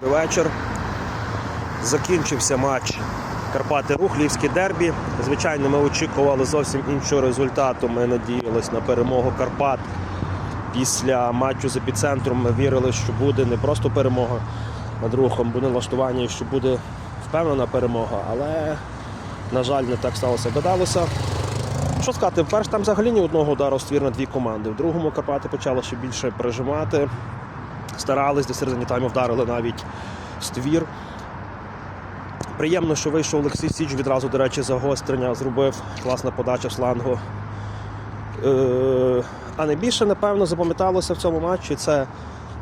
Добрий вечір. Закінчився матч Карпати Рух, Львівське дербі. Звичайно, ми очікували зовсім іншого результату. Ми надіялися на перемогу Карпат. Після матчу з епіцентром ми вірили, що буде не просто перемога над рухом, буде налаштування, що буде впевнена перемога. Але, на жаль, не так сталося, гадалося. Що сказати, вперше там взагалі ні одного удару ствір на дві команди. В другому Карпати почали ще більше прижимати старались, до середині тайму вдарили навіть ствір. Приємно, що вийшов Олексій Січ відразу, до речі, загострення, зробив класна подача в слангу. Е, а найбільше, напевно, запам'яталося в цьому матчі це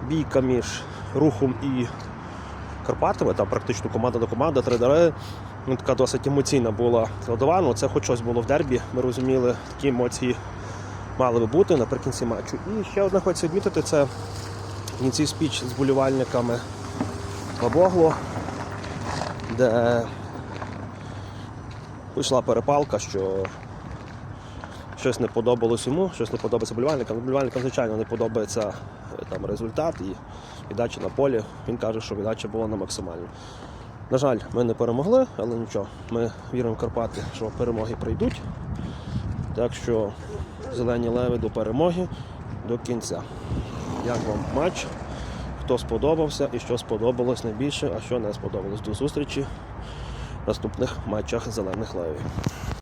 бійка між рухом і Карпатами, там практично команда до команди, три. Ну, така досить емоційна була складова. Ну, це хоч щось було в дербі. Ми розуміли, такі емоції мали би бути наприкінці матчу. І ще одне хочу відмітити, це кінці спіч з болівальниками Бабогло, де вийшла перепалка, що щось не подобалось йому, щось не подобається болівальникам. Болівальникам, звичайно, не подобається е, там, результат і віддача на полі. Він каже, що віддача була на максимальну. На жаль, ми не перемогли, але нічого. Ми віримо в Карпати, що перемоги прийдуть. Так що зелені леви до перемоги до кінця. Як вам матч? Хто сподобався і що сподобалось найбільше, а що не сподобалось. До зустрічі в наступних матчах зелених левів.